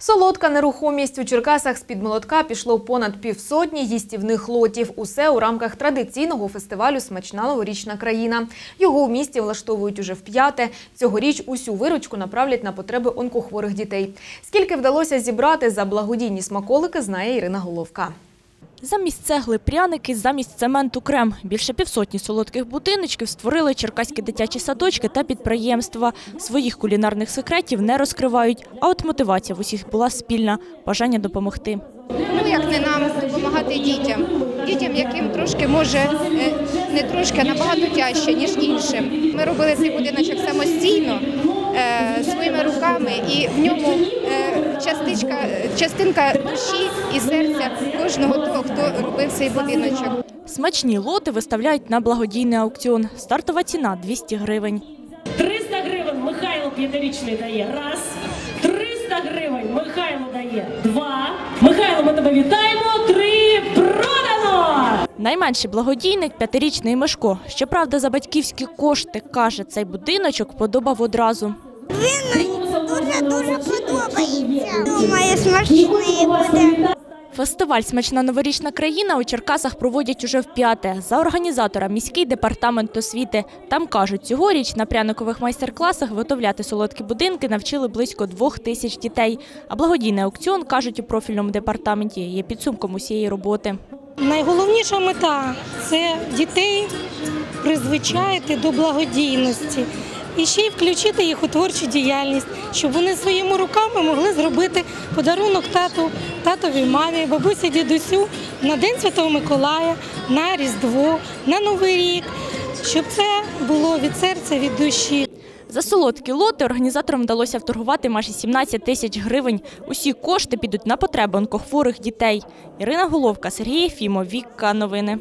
Солодка нерухомість у Черкасах з-під молотка пішло понад півсотні їстівних лотів. Усе у рамках традиційного фестивалю Смачна новорічна країна. Його у місті влаштовують уже вп'яте. Цьогоріч усю виручку направлять на потреби онкохворих дітей. Скільки вдалося зібрати за благодійні смаколики, знає Ірина Головка. Замість цегли пряники, замість цементу крем. Більше півсотні солодких будиночків створили черкаські дитячі садочки та підприємства. Своїх кулінарних секретів не розкривають, а от мотивація в усіх була спільна – бажання допомогти. Ну як не нам допомагати дітям, дітям, яким трошки може е, не трошки, а набагато тяжче, ніж іншим. Ми робили цей будиночок самостійно е, своїми руками, і в ньому е, частичка, частинка душі і серця кожного того, хто робив цей будиночок. Смачні лоти виставляють на благодійний аукціон. Стартова ціна – 200 гривень. 300 гривень Михайло п'ятирічний дає. Раз. 300 гривень Михайло дає. Два. Михайло, ми тебе вітаємо. Три. Продано! Найменший благодійник – п'ятирічний Мишко. Щоправда, за батьківські кошти, каже, цей будиночок подобав одразу. Він Дуже дуже подобається. Думаю, смачний буде. Фестиваль «Смачна новорічна країна» у Черкасах проводять уже вп'яте. За організатора міський департамент освіти. Там кажуть, цьогоріч на пряникових майстер-класах виготовляти солодкі будинки навчили близько двох тисяч дітей. А благодійний аукціон, кажуть у профільному департаменті, є підсумком усієї роботи. Найголовніша мета це дітей призвичаїти до благодійності і ще й включити їх у творчу діяльність, щоб вони своїми руками могли зробити подарунок тату, татові мамі, бабусі, дідусю на День Святого Миколая, на Різдво, на Новий рік, щоб це було від серця, від душі. За солодкі лоти організаторам вдалося вторгувати майже 17 тисяч гривень. Усі кошти підуть на потреби онкохворих дітей. Ірина Головка, Сергій Єфімов, Вікка. Новини.